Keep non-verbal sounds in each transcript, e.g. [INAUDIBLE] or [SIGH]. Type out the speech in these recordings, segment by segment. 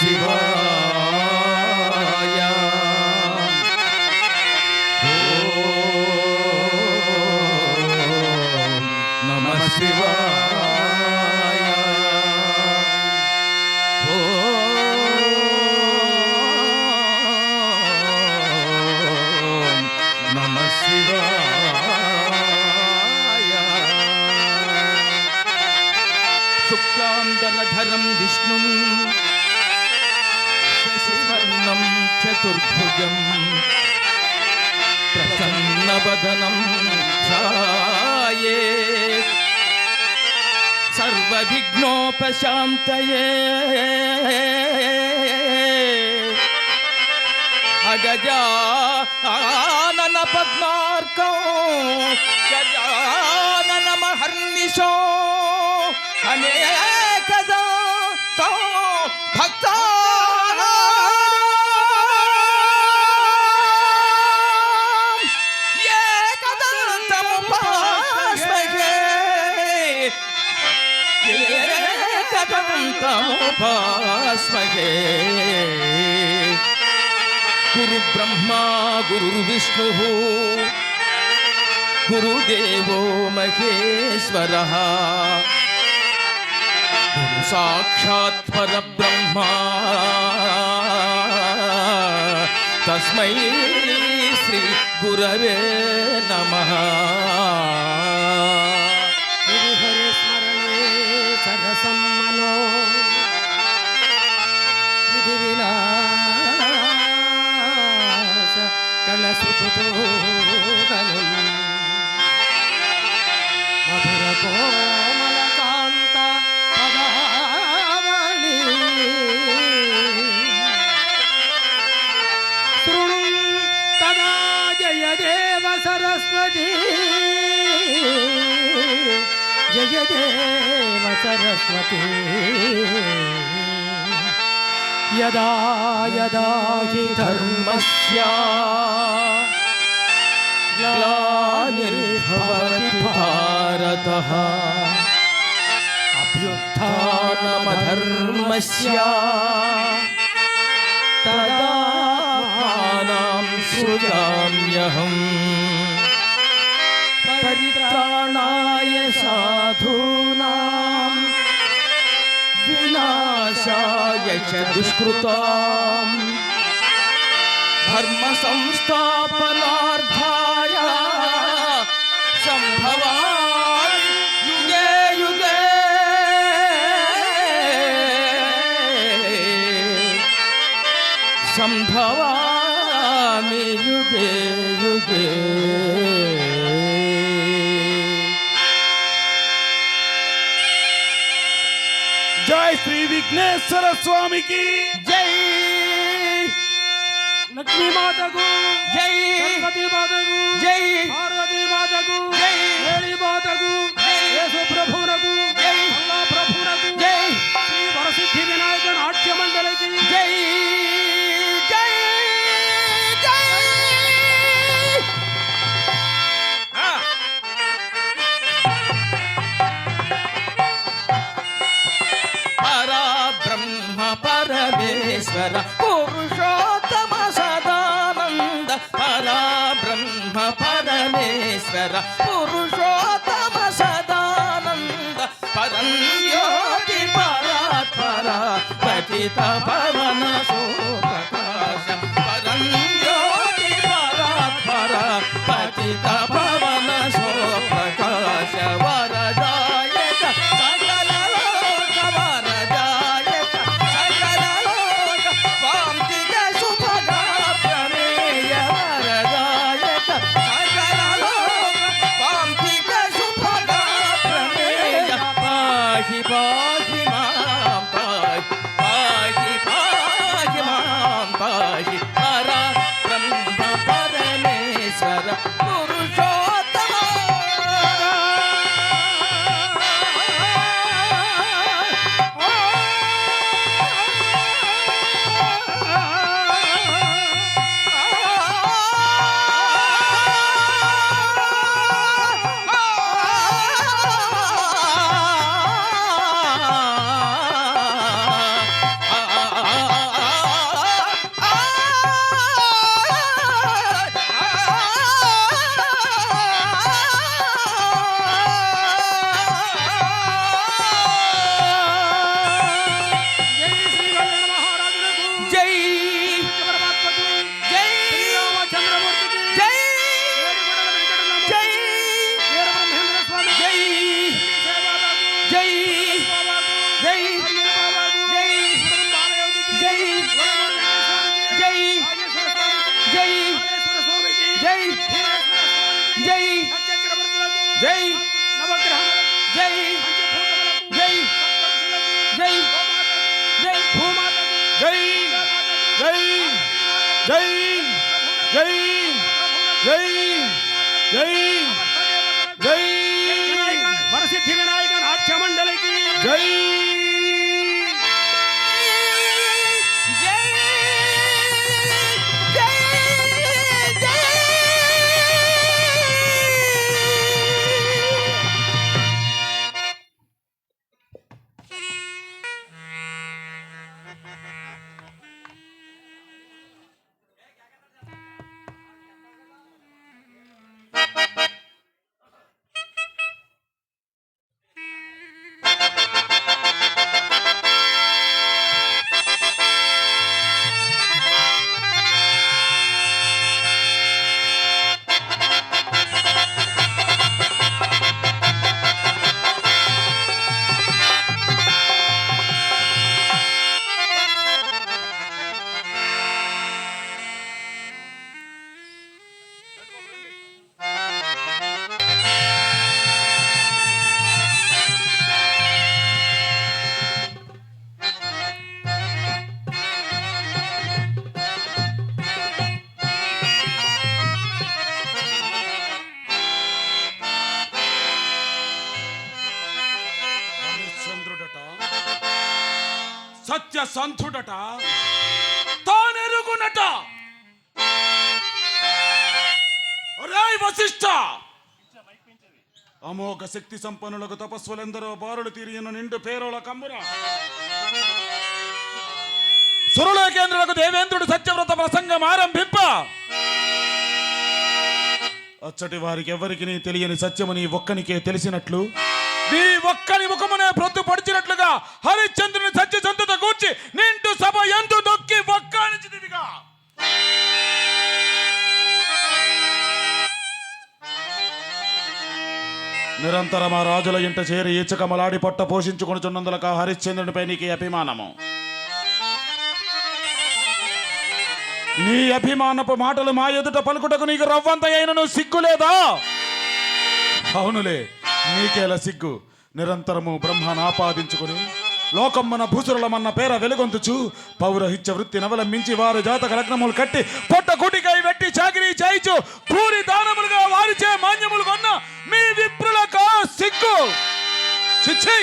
శివాయ सुवर्णं प्रसन्न वदनम ध्याये। अगजानन अगजा गजानन महर्निशो अनेकदा तो भक्त తో భక్తా ఏకదంతముపాస్మహే గురు బ్రహ్మా గురు విష్ణు గురుదేవో మహేశ్వర. గురు सरस्वती। यदा यदा हि धर्मस्य भारतः अभ्युत्थानमधर्मस्य तदात्मानां सृजाम्यहम्। परित्राणाय साधूना సాధూనాం వినాశాయ చ దుష్కృతాం ధర్మ विघ्नेश्वर स्वामी की। जय। लक्ष्मी माता को। जय। माता को। जय। ఈశ్వర పురుషోత్తమ సదానంద పరం పరంజ్యోతి పరాత్పర పతిత పవన జై. జై. నవగ్రహ. జై. సత్యసంధుడట తానెరుగునట. రాయ్ వశిష్ట! అమోఘ శక్తి సంపన్నులకు తపస్సులెందరో బారులు తీరిన నిండు పేరోల కమ్మురా సురలోకేంద్రులకు దేవేంద్రుడు సత్యవ్రత ప్రసంగం ఆరంభింప. అచ్చటి వారికి ఎవరికి తెలియని సత్యము నీ ఒక్కనికే తెలిసినట్లు? నీ ఒక్కని ముఖమునే ప్రొద్దు పడిచినట్లుగా హరిశ్చంద్రుని సత్య సంతత కూర్చి నిండు సభ ఎందు నొక్కి ఒక్కనిచిదిగా నిరంతరం ఆ రాజుల ఇంట చేరి ఈచకమలాడి పొట్ట పోషించుకొనుచున్నందులక హరిశ్చంద్రునిపై నీకు అభిమానము. నీ అభిమానపు మాటలు మా ఎదుట పలుకుటకు నీకు రవ్వంత అయినను సిగ్గులేదా? అవునులే. నీకేల సిగ్గు? నిరంతరము బ్రహ్మను ఆపాదించుకుని లోకమ్మన భూసురులమన్న పేర వెలుగొంతుచు పౌరహిత్య వృత్తి నవలంబించి వారు జాతక లగ్నములు కట్టి పొట్ట గుటికై వెట్టి చాకిరీ చేయిచు. పూరి దానములుగా వారిచే మాన్యములు కొన్న మీ విప్రులక సిగ్గు. చిచ్చి.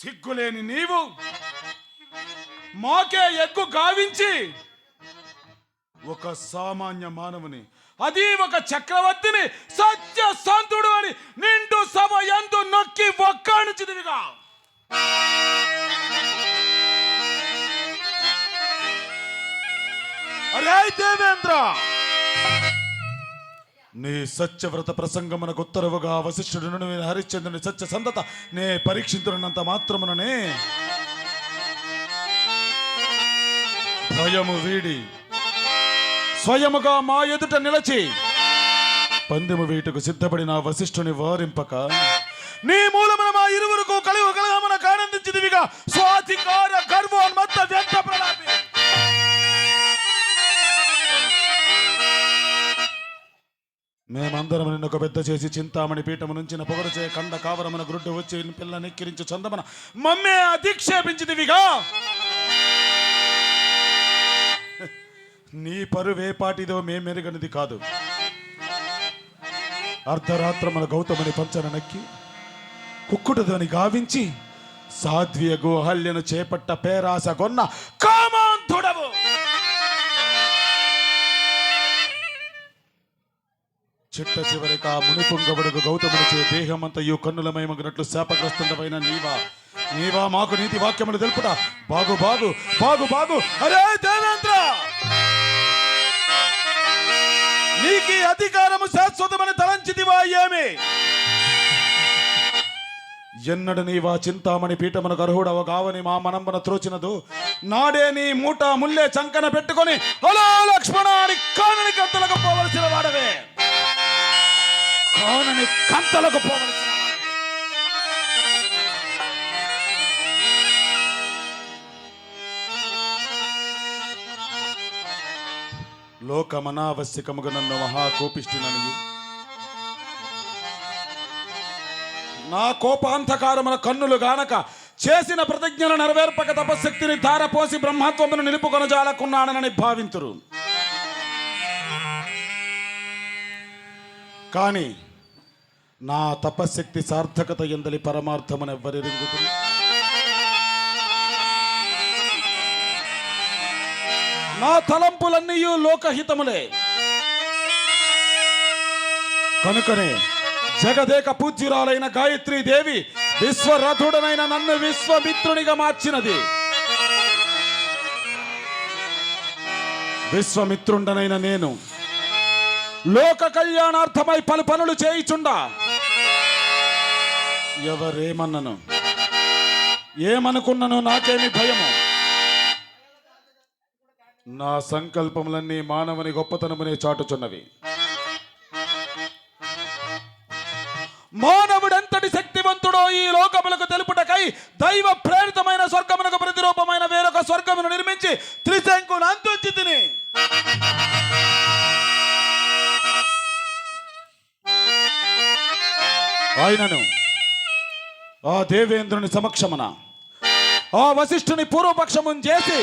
సిగ్గులేని నీవు మాకే ఎగ్గు గావించి ఒక సామాన్య మానవుని అది ఒక చక్రవర్తిని సత్య సంతుడు అని నిండు సభ ఎందు నొక్కి ఒక్కాణించిదివిగా అరే దేవేంద్ర! నీ సత్యవ్రత ప్రసంగమునకు ఉత్తరవుగా వశిష్ఠుడు హరిశ్చంద్రుని సత్య సంతత నే పరీక్షించున్నంత మాత్రముననే భయము వీడి స్వయముగా మా ఎదుట నిలచి పందెము వీటుకు సిద్ధపడిన వశిష్ఠుని వారింపక నీ మూలమున మా ఇరువురుకు కలుగు కలగమనకు ఆనందించిదివిగా స్వాధికార గర్వోన్మత్త వ్యక్త ప్రలాపి. మేమందరం నిన్ను ఒక పెద్ద చేసి చింతామణి పీఠము నుంచి పొగరుచే కండ కావరమున గ్రుడ్డు వచ్చి పిల్ల నెక్కిరించు చందమన మమ్మే అధిక్షేపించిదివిగా. నీ పరువేపాటిదో మేమెరగనిది కాదు. అర్ధరాత్రముల గౌతముని పంచన నక్కి కుక్కుటదని గావించి సాధ్వియగు అహల్యను చేపట్ట పేరాస గొన్న కామాంధుడవు. చిట్ట చివరిక మునిపుంగబడుగు గౌతముని చే దేహమంతయు కన్నులమయమగినట్లు శాపగ్రస్తుండమైన నీవా. నీవా మాకు నీతి వాక్యములు తెలుపుట. బాగు బాగు బాగు బాగు. అరే దేవేంద్ర! నీకు అధికారము శాశ్వతమని తలంచిదివా ఏమి? ఎన్నడు నీవా చింతామణి పీఠమునకు అర్హుడవ కావని మా మనంబన త్రోచినదు. నాడే నీ మూట ముల్లే చంకన పెట్టుకొని హలో లక్ష్మణ అని కానని కంతలకు పోవలసిన వాడవే. కానని కంతలకు పోవలసిన లోకమనావశ్యకముగా నన్ను మహాకోపిష్టినని నా కోపాంధకారమున కన్నులు గానక చేసిన ప్రతిజ్ఞను నెరవేర్పక తపశక్తిని ధారపోసి బ్రహ్మత్వమును నిలుపుకొనజాలకున్నాడనని భావింతురు. కానీ నా తపశక్తి సార్థకత ఎందలి పరమార్థమునెవ్వరిరుగుతుంది నా తలంపులన్నీ లోకహితములే. కనుకనే జగదేక పూజ్యురాలైన గాయత్రీ దేవి విశ్వరథుడనైన నన్ను విశ్వమిత్రునిగా మార్చినది. విశ్వమిత్రుండనైన నేను లోక కళ్యాణార్థమై పలు పనులు చేయిచుండా. ఎవరేమన్నను? ఏమనుకున్నను నాకేమి భయము? నా సంకల్పములన్నీ మానవుని గొప్పతనమునే చాటుచున్నవి. మానవుడెంతటి శక్తివంతుడో ఈ లోకములకు తెలుపుటకై దైవ ప్రేరితమైన స్వర్గమునకు ప్రతిరూపమైన వేరొక స్వర్గమును నిర్మించి త్రిశంకును అంతుంచి తిని. ఆయనను ఆ దేవేంద్రుని సమక్షమున ఆ వశిష్ఠుని పూర్వపక్షమును చేసి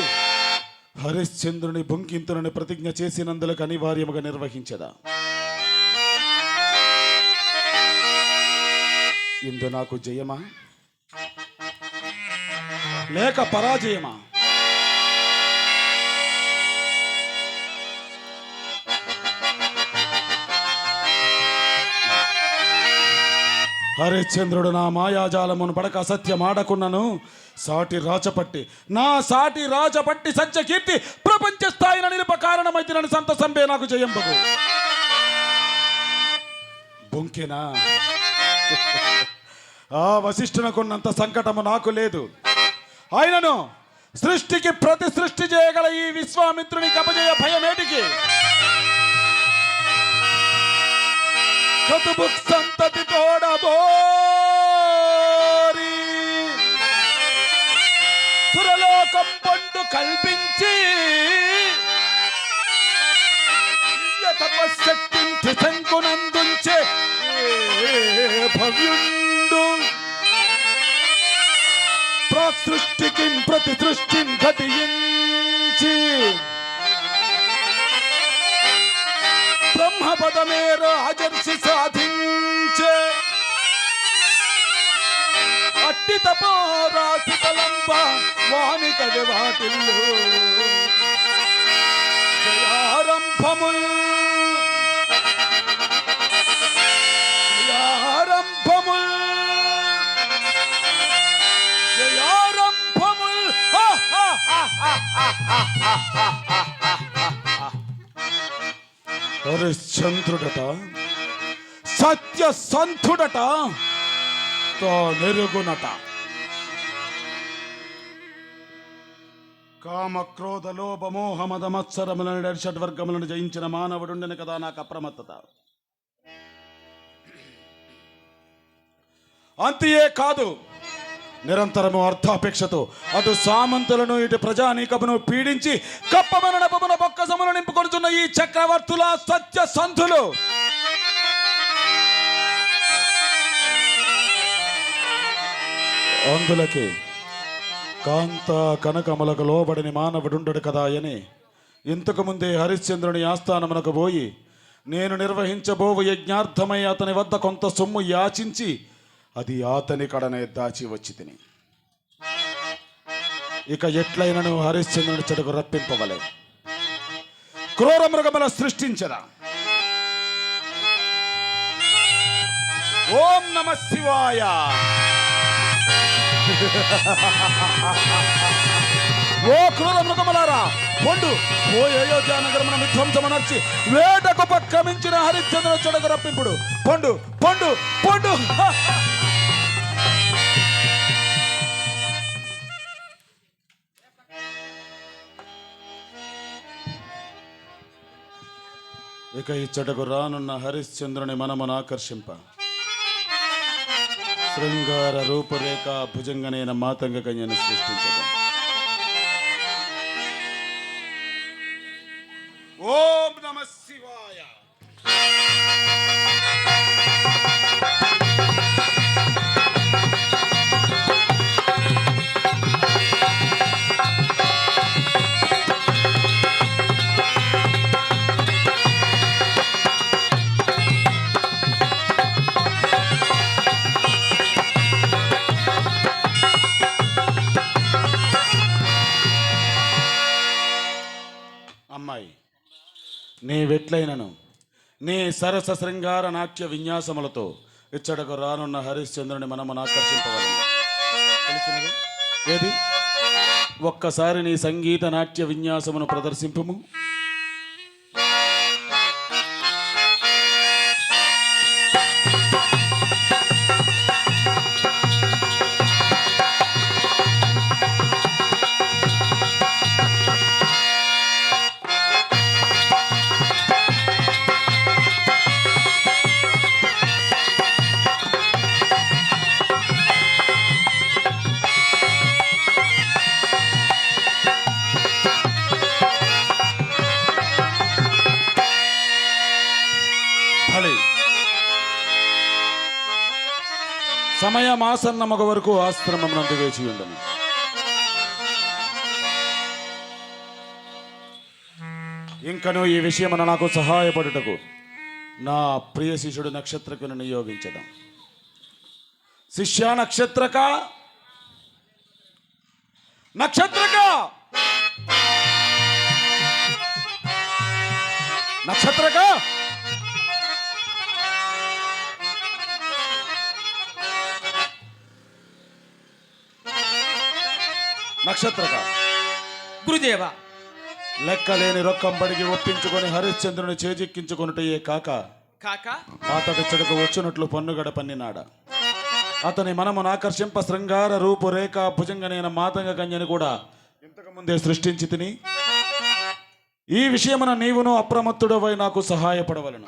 హరిశ్చంద్రుని బొంకింతుని ప్రతిజ్ఞ చేసినందులకు అనివార్యముగా నిర్వహించదా. ఇందు నాకు జయమా? లేక పరాజయమా? హరిశ్చంద్రుడు నా మాయాజాలమును పడక అసత్యమాడకున్నను. సాటి రాచపట్టి నా సాటి రాచపట్టి సత్య కీర్తి ప్రపంచ స్థాయిన నిలుప కారణమైతే నన్ను సంతసంబే నాకు జయంబగు. బొంకెనా? ఆ వశిష్ఠునకున్నంత సంకటము నాకు లేదు. ఆయనను సృష్టికి ప్రతి సృష్టి చేయగల ఈ విశ్వామిత్రుని కపజయ భయమేటికి? కతుబుక్ సంతతి తోడబోరి. సురలోకం పండు కల్పించి తపశక్తించి శంకునందుంచే ఏ భవ్యుండు. ప్రసృష్టికి ప్రతి సృష్టిని ఘటించి పదమే రాజర్షి సాధించే. అట్టి తపోరాశి తలంబ వాణి కవి వాటిల్లు జయారంభముల్. జయారంభముల్. జయారంభముల్. హ హ హ హ హ హ. హరిశ్చంద్రుడట సత్య సంతుడట తానెరుగునట కామ క్రోధ లోభ మోహ మద మత్సరములను షడ్వర్గములను జయించిన మానవుడుండిన కదా నాకు అప్రమత్తత. అంతియే కాదు. నిరంతరము అర్థాపేక్షతో అటు సామంతులను ఇటు ప్రజానీకమును పీడించి కప్పమన నపమున బొక్కసమును నింపుకొనుచున్న ఈ చక్రవర్తుల సత్య సంధులు. అందులకి కాంత కనకమలకు లోబడిని మానవుడుండడు కదా అని ఇంతకు ముందే హరిశ్చంద్రుని ఆస్థానమునకు పోయి నేను నిర్వహించబోవు యజ్ఞార్థమై అతని వద్ద కొంత సొమ్ము యాచించి అది అతని కడనే దాచి వచ్చి తిని. ఇక ఎట్లయినను హరిశ్చంద్రుని చెడుకు రప్పింపవలే. క్రూర మృగముల సృష్టించదా? ఓం నమ శివాయ. [LAUGHS] ఓ క్రూర మృగములారా పొండు. ఓ అయోధ్య నగరమున విధ్వంసమనర్చి వేటకు పక్రమించిన హరిశ్చంద్ర చెడగ రప్పింపుడు. పొండు పొండు పొండు. ఇక ఇచ్చటకు రానున్న హరిశ్చంద్రుని మనమును ఆకర్షింప. శృంగార రూపురేఖ భుజంగనైన మాతంగ కన్యను సృష్టించడం ஓ నీ వెట్లైనను నీ సరస శృంగార నాట్య విన్యాసములతో ఇచ్చటకు రానున్న హరిశ్చంద్రుని మనము ఆకర్షింపవలను. తెలిసినదా ఏది? ఒక్కసారి నీ సంగీత నాట్య విన్యాసమును ప్రదర్శింపుము. సమయమాసన్న మగ వరకు ఆశ్రమం నందు వేచి ఉండను. ఇంకను ఈ విషయమున నాకు సహాయపడుటకు నా ప్రియ శిష్యుడు నక్షత్రకును నియోగించడం. శిష్య నక్షత్రక? నక్షత్రక? నక్షత్రక? నక్షత్రక గురుదేవ. లెక్కలేని రొక్కంబడికి ఒప్పించుకొని హరిశ్చంద్రుని చేజిక్కించుకొనుటయే కాక కాక? అతడి చెడుకు వచ్చినట్లు పన్నుగడ పన్నినాడ అతని మనమును ఆకర్షింప శృంగార రూపురేఖ భుజంగనైన మాతంగ కన్యని కూడా ఇంతకు ముందే సృష్టించి తిని ఈ విషయమున నీవును అప్రమత్తుడవై నాకు సహాయపడవలను.